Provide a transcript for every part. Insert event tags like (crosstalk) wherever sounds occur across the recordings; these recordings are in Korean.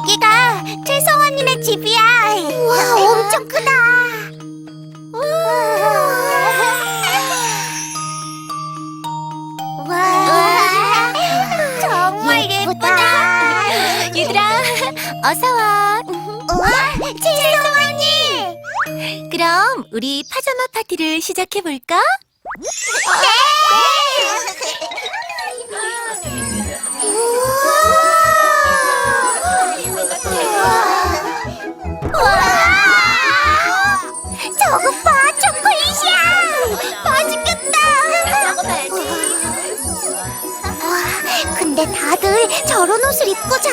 여기가 최성원님의 집이야. 와, 엄청 크다. 와, 정말 예쁘다. 얘들아, 어서 와. 와, 최성원님. 그럼 우리 파자마 파티를 시작해 볼까? 와!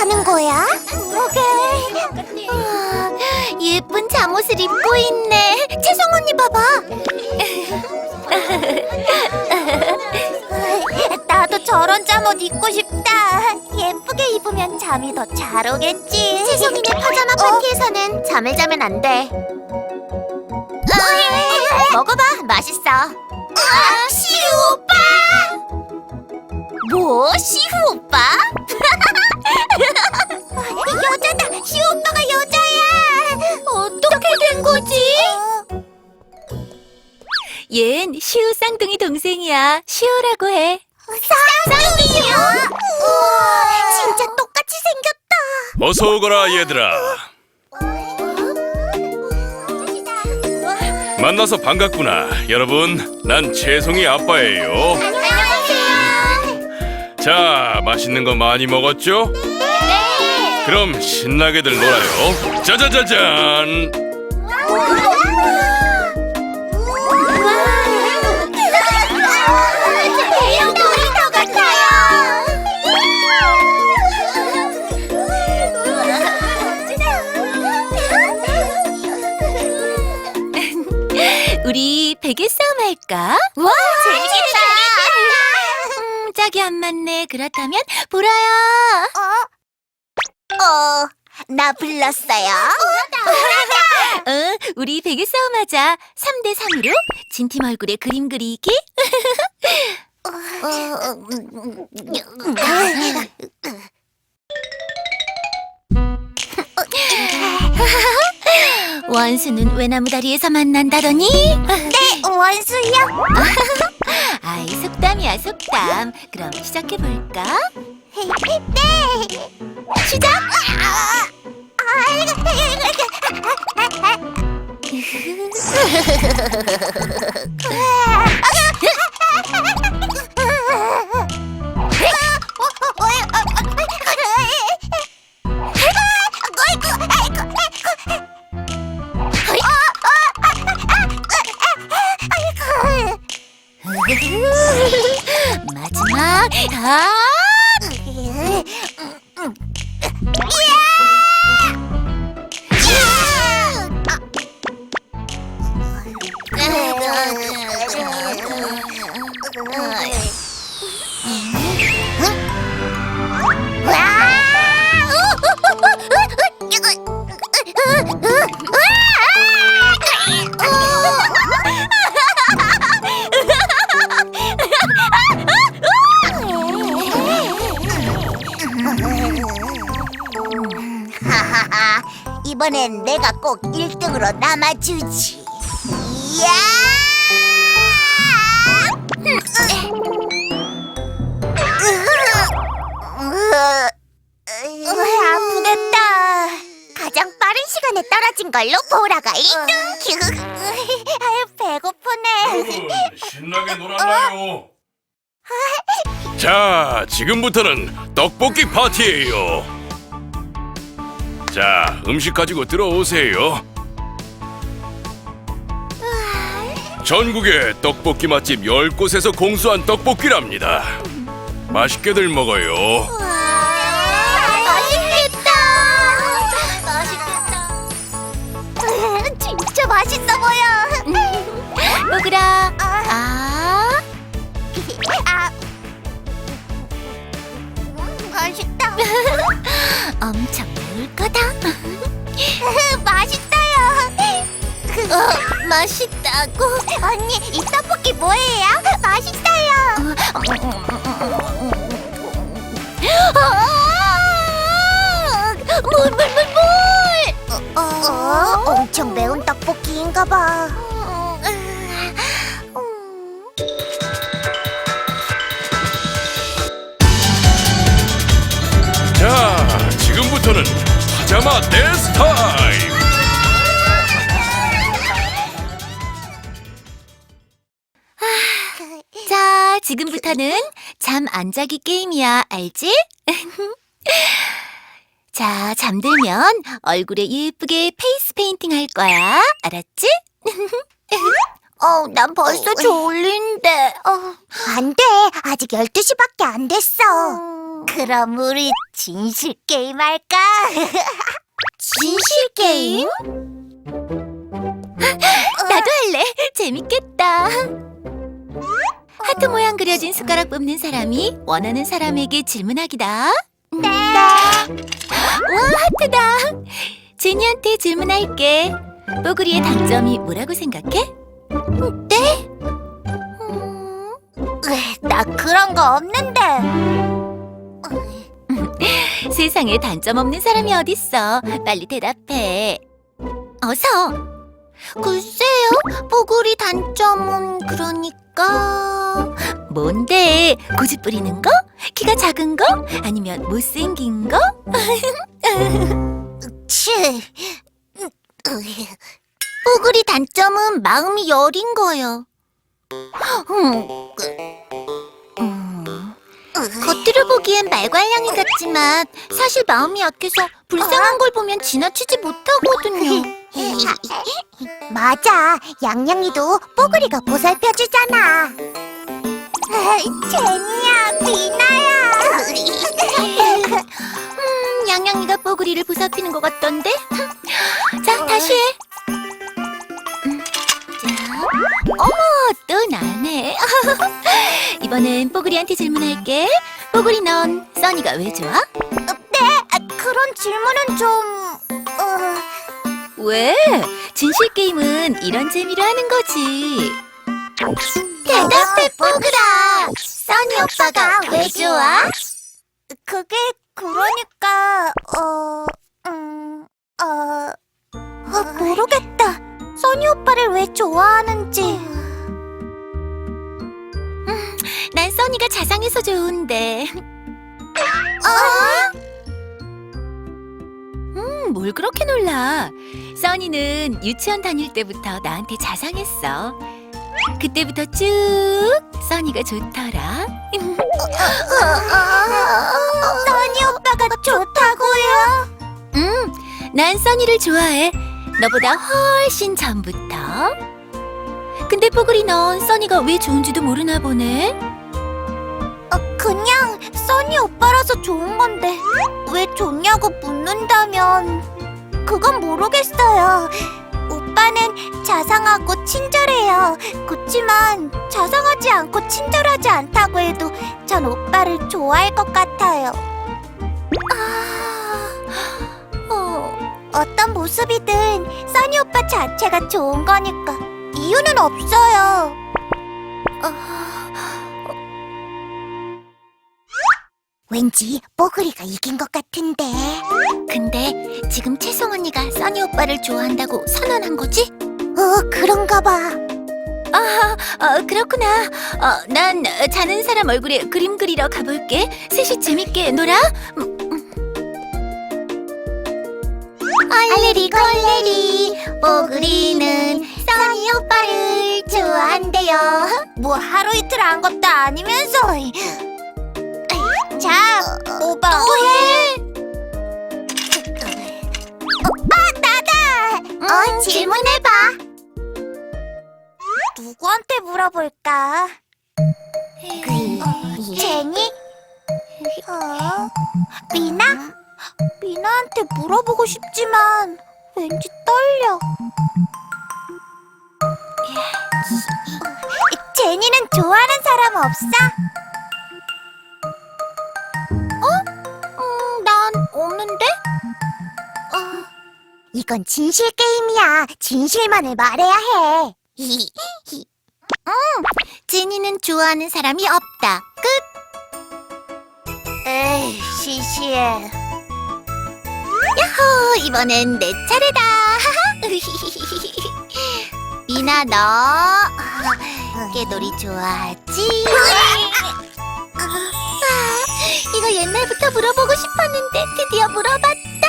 자는 거야? 그러게. 와, 예쁜 잠옷을 입고 있네. 채성 언니 봐봐. 나도 저런 잠옷 입고 싶다. 예쁘게 입으면 잠이 더 잘 오겠지. 채성이네 파자마 파티에서는 잠을 자면 안 돼. 먹어봐, 맛있어. 아, 시우 오빠! 뭐, 시우 오빠? 여자다, 시우 오빠가 여자야. 어떻게 된 거지? 얜 시우 쌍둥이 동생이야. 시우라고 해. 쌍둥이요? 우와, 진짜 똑같이 생겼다. 어서 오거라 얘들아 만나서 반갑구나 여러분 난 채송이 아빠예요 안녕하세요. 자 맛있는 거 많이 먹었죠? 네. 그럼 신나게들 놀아요 짜자자잔 그렇다면 보라야. 어? 어, 나 불렀어요. 응, 우리 베개 싸움 하자. 3대 3으로 진 팀 얼굴에 그림 그리기. 원수는 외나무 다리에서 만난다더니? 네, 원수요. (laughs) 아이, 속 담이야, 속담. 그럼 시작해 볼까? 네. 시작! 마 이번엔 내가 꼭 1등으로 남아주지. 이야! 으, 아프겠다. 가장 빠른 시간에 떨어진 걸로 보라가 1등. 아유, 배고프네. 신나게 놀았나요? 자 지금부터는 떡볶이 파티예요 자 음식 가지고 들어오세요 전국의 떡볶이 맛집 10곳에서 공수한 떡볶이랍니다 맛있게들 먹어요 맛있겠다. 맛있겠다. 진짜 맛있어 보여. 먹으라. 아, 아. 엄청 거다. 맛있어요. 어, 맛있다고. 언니, 이 떡볶이 뭐예요? 맛있어요. 아, 뭐 엄청 매운 떡볶이인가 봐. 자, 지금부터는 파자마 댄스 타임. 자, 지금부터는 잠 안 자기 게임이야. 알지? (laughs) 자, 잠들면 얼굴에 예쁘게 페이스 페인팅 할 거야. 알았지? (laughs) 어, 난 벌써 졸린데. 안 돼. 아직 12시밖에 안 됐어. 그럼 우리 진실 게임 할까? (laughs) 진실 게임? (laughs) 나도 할래. 재밌겠다. 하트 모양 그려진 숟가락 뽑는 사람이 원하는 사람에게 질문하기다. 네. (gasps) 와, 하트다. 제니한테 질문할게. 뽀글이의 단점이 뭐라고 생각해? 네? 나 그런 거 없는데. (laughs) 세상에 단점 없는 사람이 어딨어. 빨리 대답해. 어서. 글쎄요, 뽀글이 단점은 그러니까. 뭔데? 고집 부리는 거? 키가 작은 거? 아니면 못생긴 거? (laughs) 치. 뽀글이 단점은 마음이 여린 거요. 음, 음. 겉으로 보기엔 말괄량이 같지만 사실 마음이 약해서 불쌍한 걸 보면 지나치지 못하거든요. (laughs) 맞아, 양양이도 뽀글이가 보살펴주잖아. (laughs) 제니야, 비나야. (laughs) 음, 양양이가 뽀글이를 보살피는 것 같던데? 자, 다시 해. 이번엔 뽀글이한테 질문할게. 뽀글이 넌 써니가 왜 좋아? 네, 아, 그런 질문은 좀... 어... 왜? 진실 게임은 이런 재미로 하는 거지. 대답해, 뽀글아. 써니 오빠가 왜 좋아? 그게 그러니까 어... 음... 어... 어 모르겠다. 써니 오빠를 왜 좋아하는지. 난 써니가 자상해서 좋은데. 어? 음, 뭘 그렇게 놀라? 써니는 유치원 다닐 때부터 나한테 자상했어. 그때부터 쭉 써니가 좋더라. 써니 오빠가 좋다고요? 음, 난 써니를 좋아해. 너보다 훨씬 전부터. 근데 뽀글이 넌 써니가 왜 좋은지도 모르나 보네. 어, 그냥 써니 오빠라서 좋은 건데 왜 좋냐고 묻는다면 그건 모르겠어요. 오빠는 자상하고 친절해요. 그치만 자상하지 않고 친절하지 않다고 해도 전 오빠를 좋아할 것 같아요. 아, 어, 어떤 모습이든 써니 오빠 자체가 좋은 거니까 이유는 없어요. 왠지 뽀글이가 이긴 것 같은데. 근데 지금 채송 언니가 써니 오빠를 좋아한다고 선언한 거지? 어, 그런가 봐. 아, 어, 그렇구나. 어, 난 어, 자는 사람 얼굴에 그림 그리러 가볼게. 셋이 재밌게 놀아. 음, 얼레리 걸레리 뽀글이는 오빠를 좋아한대요. 뭐 하루 이틀 한 것도 아니면서. 자, 오빠 또 해. 오빠 나다. 어, 질문해봐. 누구한테 물어볼까? 어, 제니? 어? 미나? 미나한테 물어보고 싶지만 왠지 떨려. 제니는 좋아하는 사람 없어? 어? 음, 난 없는데? 어. 이건 진실 게임이야. 진실만을 말해야 해. 응, (laughs) 제니는 좋아하는 사람이 없다. 끝. 에이, 시시해. 야호, 이번엔 내 차례다. (laughs) 미나 너 깨돌이 좋아하지? 아, 이거 옛날부터 물어보고 싶었는데 드디어 물어봤다.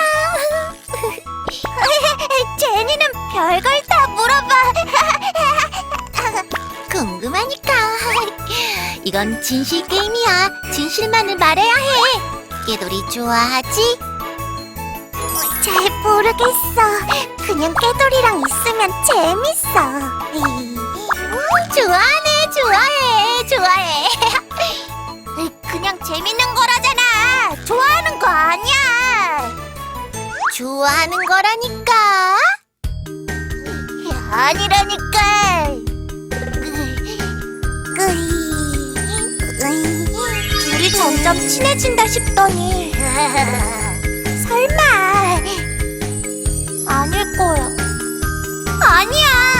(laughs) 제니는 별걸 다 물어봐. (laughs) 궁금하니까. 이건 진실 게임이야. 진실만을 말해야 해. 깨돌이 좋아하지? 잘 모르겠어. 그냥 깨돌이랑 있으면 재밌어. 좋아하네, 좋아해, 좋아해. (laughs) 그냥 재밌는 거라잖아. 좋아하는 거 아니야. 좋아하는 거라니까. 아니라니까. 둘이 점점 친해진다 싶더니 (laughs) 거야. 아니야.